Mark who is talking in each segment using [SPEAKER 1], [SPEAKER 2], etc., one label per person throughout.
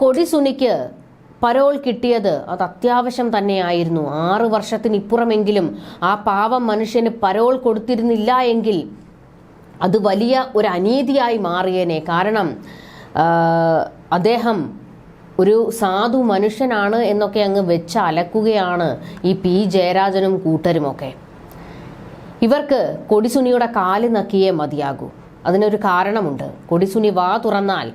[SPEAKER 1] കൊടിസുനിക്ക് parole കിട്ടിയത് അത് അത്യാവശ്യം തന്നെയായിരുന്നു. ആറ് വർഷത്തിനിപ്പുറമെങ്കിലും ആ പാവം മനുഷ്യന് പരോൾ കൊടുത്തിരുന്നില്ല എങ്കിൽ അത് വലിയ ഒരു അനീതിയായി മാറിയേനെ. കാരണം അദ്ദേഹം ഒരു സാധു മനുഷ്യനാണ് എന്നൊക്കെ അങ്ങ് വെച്ച് അലക്കുകയാണ് ഈ പി. ജയരാജനും കൂട്ടരുമൊക്കെ. ഇവർക്ക് കൊടിസുനിയുടെ കാൽ നക്കിയേ മതിയാകൂ. അതിനൊരു കാരണമുണ്ട്. കൊടിസുനി വാ തുറന്നാൽ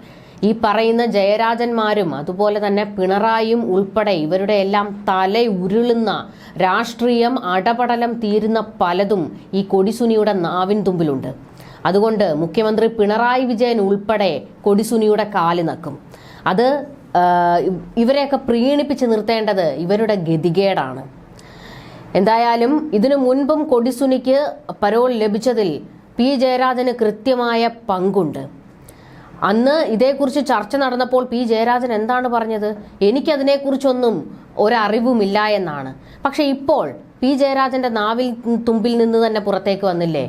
[SPEAKER 1] ഈ പറയുന്ന ജയരാജന്മാരും അതുപോലെ തന്നെ പിണറായിയും ഉൾപ്പെടെ ഇവരുടെ എല്ലാം തല ഉരുളുന്ന രാഷ്ട്രീയം അടപടലം തീരുന്ന പലതും ഈ കൊടിസുനിയുടെ നാവിൻ തുമ്പിലുണ്ട്. അതുകൊണ്ട് മുഖ്യമന്ത്രി പിണറായി വിജയൻ ഉൾപ്പെടെ കൊടിസുനിയുടെ കാൽ നക്കും. അത് ഇവരെയൊക്കെ പ്രീണിപ്പിച്ച് നിർത്തേണ്ടത് ഇവരുടെ ഗതികേടാണ്. എന്തായാലും ഇതിനു മുൻപും കൊടിസുനിക്ക് പരോൾ ലഭിച്ചതിൽ പി ജയരാജന് കൃത്യമായ പങ്കുണ്ട്. അന്ന് ഇതേക്കുറിച്ച് ചർച്ച നടന്നപ്പോൾ പി ജയരാജൻ എന്താണ് പറഞ്ഞത്? എനിക്കതിനെക്കുറിച്ചൊന്നും ഒരറിവുമില്ല എന്നാണ്. പക്ഷെ ഇപ്പോൾ പി ജയരാജന്റെ നാവിൽ തുമ്പിൽ നിന്ന് തന്നെ പുറത്തേക്ക് വന്നില്ലേ?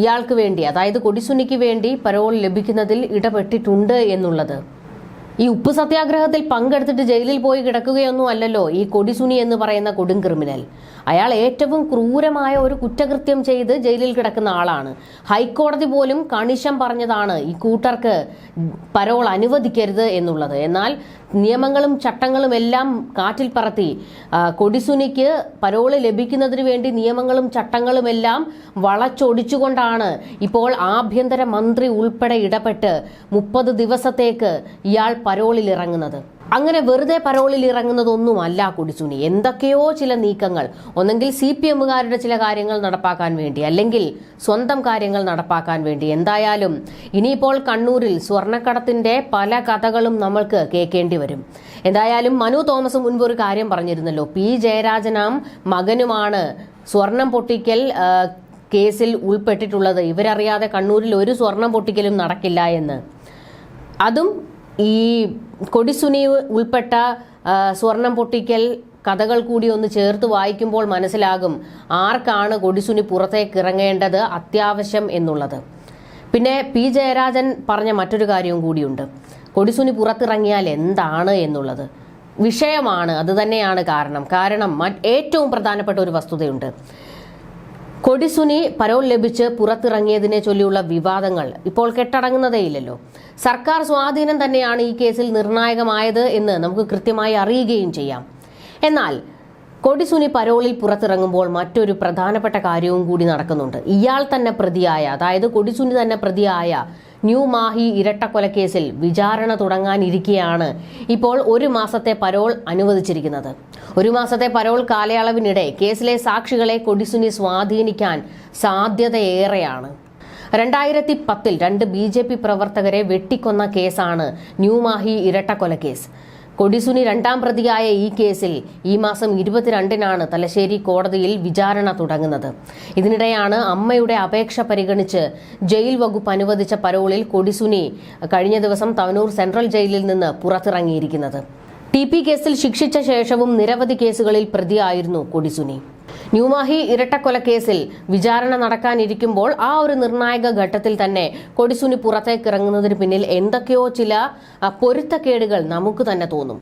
[SPEAKER 1] ഇയാൾക്ക് വേണ്ടി അതായത് കൊടിസുനിക്ക് വേണ്ടി പരോൾ ലഭിക്കുന്നതിൽ ഇടപെട്ടിട്ടുണ്ട് എന്നുള്ളത്. ഈ ഉപ്പ് സത്യാഗ്രഹത്തിൽ പങ്കെടുത്തിട്ട് ജയിലിൽ പോയി കിടക്കുകയൊന്നും അല്ലല്ലോ ഈ കൊടിസുനി എന്ന് പറയുന്ന കൊടും ക്രിമിനൽ. അയാൾ ഏറ്റവും ക്രൂരമായ ഒരു കുറ്റകൃത്യം ചെയ്ത് ജയിലിൽ കിടക്കുന്ന ആളാണ്. ഹൈക്കോടതി പോലും കണിശം പറഞ്ഞതാണ് ഈ കൂട്ടർക്ക് പരോൾ അനുവദിക്കരുത് എന്നുള്ളത്. എന്നാൽ നിയമങ്ങളും ചട്ടങ്ങളും എല്ലാം കാറ്റിൽ പറത്തി കൊടിസുനിക്ക് പരോൾ ലഭിക്കുന്നതിന് വേണ്ടി നിയമങ്ങളും ചട്ടങ്ങളും എല്ലാം വളച്ചൊടിച്ചുകൊണ്ടാണ് ഇപ്പോൾ ആഭ്യന്തര മന്ത്രി ഉൾപ്പെടെ ഇടപെട്ട് മുപ്പത് ദിവസത്തേക്ക് ഇയാൾ പരോളിൽ ഇറങ്ങുന്നത്. അങ്ങനെ വെറുതെ പരോളിൽ ഇറങ്ങുന്നതൊന്നുമല്ല കുടിസുനി. എന്തൊക്കെയോ ചില നീക്കങ്ങൾ. ഒന്നെങ്കിൽ സി പി എമ്മുകാരുടെ ചില കാര്യങ്ങൾ നടപ്പാക്കാൻ വേണ്ടി അല്ലെങ്കിൽ സ്വന്തം കാര്യങ്ങൾ നടപ്പാക്കാൻ വേണ്ടി. എന്തായാലും ഇനിയിപ്പോൾ കണ്ണൂരിൽ സ്വർണക്കടത്തിന്റെ പല കഥകളും നമ്മൾക്ക് കേൾക്കേണ്ടി വരും. എന്തായാലും മനു തോമസ് മുൻപ് ഒരു കാര്യം പറഞ്ഞിരുന്നല്ലോ. പി ജയരാജനാം മകനുമാണ് സ്വർണം പൊട്ടിക്കൽ കേസിൽ ഉൾപ്പെട്ടിട്ടുള്ളത്. ഇവരറിയാതെ കണ്ണൂരിൽ ഒരു സ്വർണം പൊട്ടിക്കലും നടക്കില്ല എന്ന്. അതും ഈ കൊടിസുനി ഉൾപ്പെട്ട സ്വർണം പൊട്ടിക്കൽ കഥകൾ കൂടി ഒന്ന് ചേർത്ത് വായിക്കുമ്പോൾ മനസ്സിലാകും ആർക്കാണ് കൊടിസുനി പുറത്തേക്ക് ഇറങ്ങേണ്ടത് അത്യാവശ്യം എന്നുള്ളത്. പിന്നെ പി ജയരാജൻ പറഞ്ഞ മറ്റൊരു കാര്യവും കൂടിയുണ്ട്. കൊടിസുനി പുറത്തിറങ്ങിയാൽ എന്താണ് എന്നുള്ളത്. വിഷയമാണ് അത് തന്നെയാണ് കാരണം. കാരണം ഏറ്റവും പ്രധാനപ്പെട്ട ഒരു വസ്തുതയുണ്ട്. കൊടിസുനി പരോൾ ലഭിച്ച് പുറത്തിറങ്ങിയതിനെ ചൊല്ലിയുള്ള വിവാദങ്ങൾ ഇപ്പോൾ കെട്ടടങ്ങുന്നതേയില്ലല്ലോ. സർക്കാർ സ്വാധീനം തന്നെയാണ് ഈ കേസിൽ നിർണായകമായത് എന്ന് നമുക്ക് കൃത്യമായി അറിയുകയും ചെയ്യാം. എന്നാൽ കൊടിസുനി പരോളിൽ പുറത്തിറങ്ങുമ്പോൾ മറ്റൊരു പ്രധാനപ്പെട്ട കാര്യവും കൂടി നടക്കുന്നുണ്ട്. ഇയാൾ തന്നെ പ്രതിയായ അതായത് കൊടിസുനി തന്നെ പ്രതിയായ ന്യൂ മാഹി ഇരട്ടക്കൊലക്കേസിൽ വിചാരണ തുടങ്ങാനിരിക്കെയാണ് ഇപ്പോൾ ഒരു മാസത്തെ പരോൾ അനുവദിച്ചിരിക്കുന്നത്. ഒരു മാസത്തെ പരോൾ കാലയളവിനിടെ കേസിലെ സാക്ഷികളെ കൊടിസുനി സ്വാധീനിക്കാൻ സാധ്യതയേറെയാണ്. രണ്ടായിരത്തി പത്തിൽ രണ്ട് ബി ജെ പി പ്രവർത്തകരെ വെട്ടിക്കൊന്ന കേസാണ് ന്യൂമാഹി ഇരട്ടക്കൊലക്കേസ്. കൊടിസുനി രണ്ടാം പ്രതിയായ ഈ കേസിൽ ഈ മാസം ഇരുപത്തിരണ്ടിനാണ് തലശ്ശേരി കോടതിയിൽ വിചാരണ തുടങ്ങുന്നത്. ഇതിനിടെയാണ് അമ്മയുടെ അപേക്ഷ പരിഗണിച്ച് ജയിൽ വകുപ്പ് അനുവദിച്ച പരോളിൽ കൊടിസുനി കഴിഞ്ഞ ദിവസം തവനൂർ സെൻട്രൽ ജയിലിൽ നിന്ന് പുറത്തിറങ്ങിയിരിക്കുന്നത്. ടി കേസിൽ ശിക്ഷിച്ച ശേഷവും നിരവധി കേസുകളിൽ പ്രതിയായിരുന്നു കൊടിസുനി. ന്യൂമാഹി ഇരട്ടക്കൊലക്കേസിൽ വിചാരണ നടക്കാനിരിക്കുമ്പോൾ ആ ഒരു നിർണായക ഘട്ടത്തിൽ തന്നെ കൊടിസുനി പുറത്തേക്ക് ഇറങ്ങുന്നതിന് പിന്നിൽ എന്തൊക്കെയോ ചില പൊരുത്തക്കേടുകൾ നമുക്ക് തന്നെ തോന്നും.